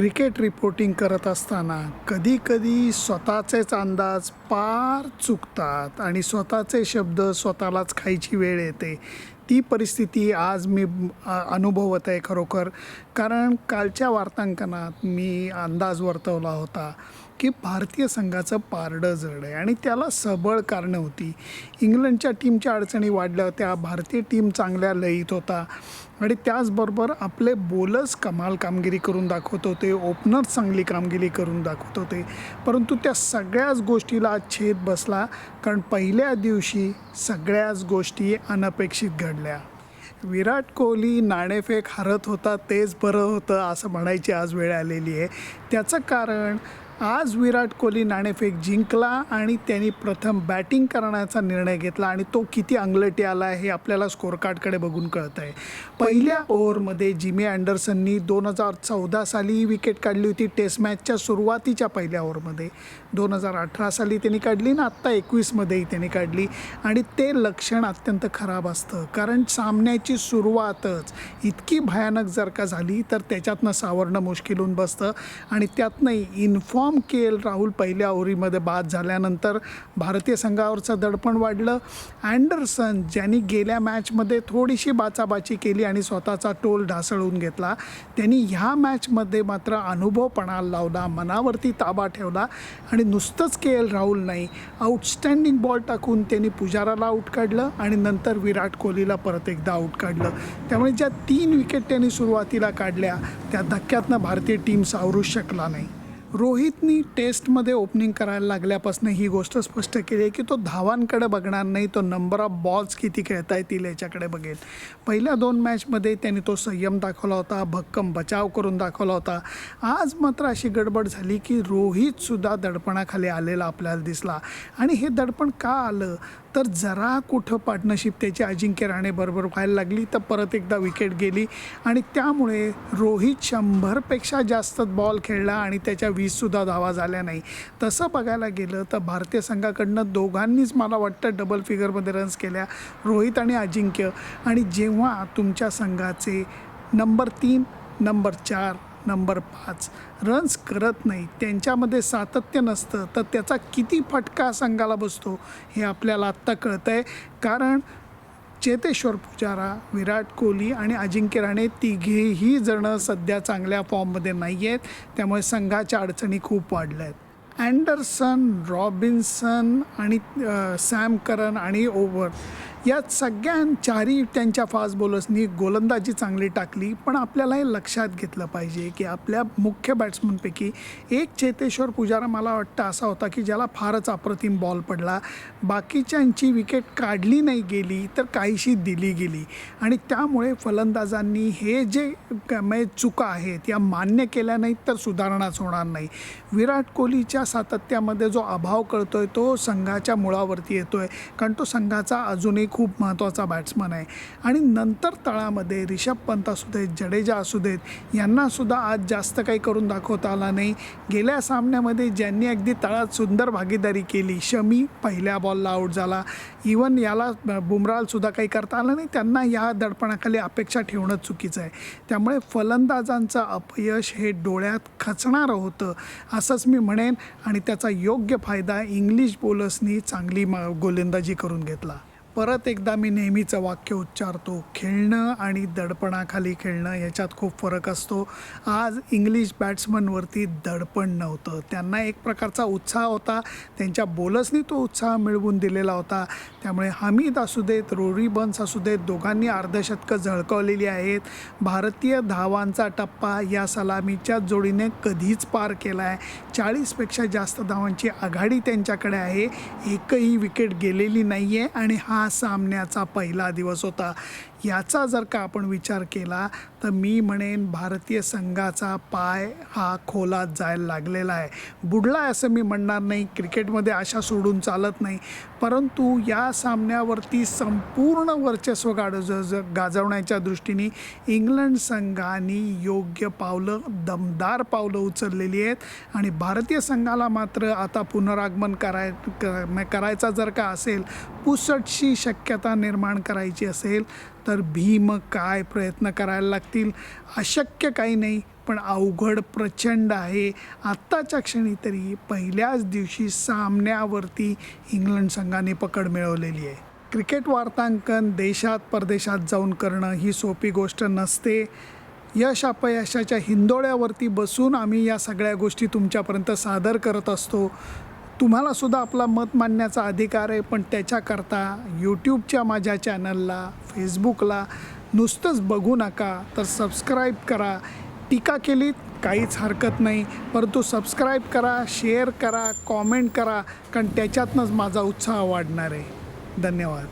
Cricket reporting करत असताना कधीकधी स्वतःचेच अंदाज पार चुकतात आणि स्वतःचे शब्द स्वतःलाच खायची वेळ येते. ती परिस्थिती आज मी अनुभवत आहे खरोखर. कारण कालच्या वार्तांकनात मी अंदाज वर्तवला होता. की भारतीय संघाचं पारडं जड आहे आणि त्याला सबळ कारणं होती. इंग्लंडच्या टीमच्या अडचणी वाढल्या होत्या भारतीय टीम चांगल्या लयीत होता. आणि त्याचबरोबर आपले बोलर्स कमाल कामगिरी करून दाखवत होते. ओपनर्स चांगली कामगिरी करून दाखवत होते. परंतु त्या सगळ्याच गोष्टीला आज छेद बसला कारण पहिल्या दिवशी सगळ्याच गोष्टी अनपेक्षित घडल्या. विराट कोहली नाणेफेक हरत होता तेच बरं होतं असं म्हणायची आज वेळ आलेली आहे. त्याचं कारण आज विराट कोहली नाणेफेक जिंकला आणि त्यांनी प्रथम बॅटिंग करण्याचा निर्णय घेतला आणि तो किती अंगलटी आला हे आपल्याला स्कोअरकार्डकडे बघून कळत आहे पहिल्या ओव्हरमध्ये जिमी अँडरसननी दोन हजार चौदा साली विकेट काढली होती टेस्ट मॅचच्या सुरुवातीच्या पहिल्या ओव्हरमध्ये. दोन हजार अठरा साली त्यांनी काढली ना आत्ता एकवीसमध्येही त्यांनी काढली. आणि ते लक्षण अत्यंत खराब असतं कारण सामन्याची सुरुवातच इतकी भयानक जर का झाली तर त्याच्यातनं सावरणं मुश्किल होऊन बसतं. आणि त्यातनंही in form K L Rahul पहिल्या ओव्हरीमध्ये बाद झाल्यानंतर भारतीय संघावरचं दडपण वाढलं. अँडरसन ज्यांनी गेल्या मॅचमध्ये थोडीशी बाचाबाची केली आणि स्वतःचा टोल ढासळून घेतला त्यांनी ह्या मॅचमध्ये मात्र अनुभवपणा लावला मनावरती ताबा ठेवला आणि नुसतंच के एल राहुल नाही आउटस्टँडिंग बॉल टाकून त्यांनी पुजाराला आऊट काढलं आणि नंतर विराट कोहलीला परत एकदा आऊट काढलं. त्यामुळे ज्या तीन विकेट त्यांनी सुरुवातीला काढल्या त्या धक्क्यातनं भारतीय टीम सावरूच शकला नाही. रोहितनी टेस्टमध्ये ओपनिंग करायला लागल्यापासून ही गोष्ट स्पष्ट केली आहे की तो धावांकडे बघणार नाही तो नंबर ऑफ बॉल्स किती खेळता येतील याच्याकडे बघेल. पहिल्या दोन मॅचमध्ये त्यांनी तो संयम दाखवला होता भक्कम बचाव करून दाखवला होता. आज मात्र अशी गडबड झाली की रोहितसुद्धा दडपणाखाली आलेला आपल्याला दिसला. आणि हे दडपण का आलं? तर जरा कुठं पार्टनरशिप त्याची अजिंक्य राणेबरोबर व्हायला लागली तर परत एकदा विकेट गेली. आणि त्यामुळे रोहित शंभरपेक्षा जास्त बॉल खेळला आणि त्याच्या वीससुद्धा धावा झाल्या नाही. तसं बघायला गेलं तर भारतीय संघाकडनं दोघांनीच मला वाटतं डबल फिगरमध्ये रन्स केल्या. रोहित आणि अजिंक्य. आणि जेव्हा तुमच्या संघाचे नंबर तीन नंबर चार नंबर पाच रन्स करत नाही त्यांच्यामध्ये सातत्य नसतं तर त्याचा किती फटका संघाला बसतो हे आपल्याला आत्ता कळतं आहे कारण चेतेश्वर पुजारा विराट कोहली आणि अजिंक्य राणे तिघेही जणं सध्या चांगल्या फॉर्ममध्ये नाही आहेत त्यामुळे संघाच्या अडचणी खूप वाढल्या आहेत अँडरसन रॉबिन्सन आणि सॅम करन आणि ओव्हर या सगळ्यां चारही त्यांच्या फास्ट बॉलर्सनी गोलंदाजी चांगली टाकली पण आपल्याला हे लक्षात घेतलं पाहिजे की आपल्या मुख्य बॅट्समनपैकी एक चेतेश्वर पुजारा मला वाटतं असा होता की ज्याला फारच अप्रतिम बॉल पडला. बाकीच्यांची विकेट काढली नाही गेली तर काहीशी दिली गेली. आणि त्यामुळे फलंदाजांनी हे जे क- म्हणजे चुका आहेत या मान्य केल्या नाहीत तर सुधारणाच होणार नाही. विराट कोहलीच्या सातत्यामध्ये जो अभाव कळतोय तो संघाच्या मुळावरती येतोय. कारण तो संघाचा अजून एक खूप महत्त्वाचा बॅट्समन आहे. आणि नंतर तळामध्ये रिषभ पंत असू देत जडेजा असू देत यांनासुद्धा आज जास्त काही करून दाखवता आला नाही. गेल्या सामन्यामध्ये ज्यांनी अगदी तळात सुंदर भागीदारी केली शमी पहिल्या बॉलला आऊट झाला. इवन याला बुमरालसुद्धा काही करता आलं नाही. त्यांना या दडपणाखाली अपेक्षा ठेवणं चुकीचं आहे. त्यामुळे फलंदाजांचं अपयश हे डोळ्यात खचणारं होतं असंच मी म्हणेन. आणि त्याचा योग्य फायदा इंग्लिश बोलर्सनी चांगली म गोलंदाजी करून घेतला. परत एकदा मी नेहमीचं वाक्य उच्चारतो. खेळणं आणि दडपणाखाली खेळणं याच्यात खूप फरक असतो. आज इंग्लिश बॅट्समनवरती दडपण नव्हतं. त्यांना एक प्रकारचा उत्साह होता. त्यांच्या बॉलर्सनी तो उत्साह मिळवून दिलेला होता. त्यामुळे हमीद असू देत रोरी बन्स असू देत दोघांनी अर्धशतकं झळकावलेली आहेत. भारतीय धावांचा टप्पा या सलामीच्या जोडीने कधीच पार केला आहे. चाळीसपेक्षा जास्त धावांची आघाडी त्यांच्याकडे आहे. एकही विकेट गेलेली नाही आहे आणि हा हा सामन्याचा पहिला दिवस होता. याचा जर का आपण विचार केला तर मी म्हणेन भारतीय संघाचा पाय हा खोलात जायला लागलेला आहे. बुडला आहे असं मी म्हणणार नाही. क्रिकेटमध्ये आशा सोडून चालत नाही. परंतु या सामन्यावरती संपूर्ण वर्चस्व गाड गाजवण्याच्या दृष्टीने इंग्लंड संघाने योग्य पावलं दमदार पावलं उचललेली आहेत. आणि भारतीय संघाला मात्र आता पुनरागमन कराय करायचा जर का असेल पुसटशी शक्यता निर्माण करायची असेल तर भीम काय प्रयत्न करायला लागतील? अशक्य काही नाही पण अवघड प्रचंड आहे. आत्ताच्या क्षणी तरी पहिल्याच दिवशी सामन्यावरती इंग्लंड संघाने पकड मिळवलेली आहे. क्रिकेट वार्तांकन देशात परदेशात जाऊन करणं ही सोपी गोष्ट नसते. यश अपयशाच्या हिंदोळ्यावरती बसून आम्ही या सगळ्या गोष्टी तुमच्यापर्यंत सादर करत असतो. तुम्हाला सुद्धा आपला मत मांडण्याचा अधिकार आहे पण त्याच्याकरता यूट्यूबच्या माझ्या चॅनलला फेसबुकला नुसतंच बघू नका. तर सबस्क्राईब करा. टीका केलीत काहीच हरकत नाही. परंतु सबस्क्राईब करा शेअर करा कॉमेंट करा कारण त्याच्यातनंच माझा उत्साह वाढणार आहे. धन्यवाद.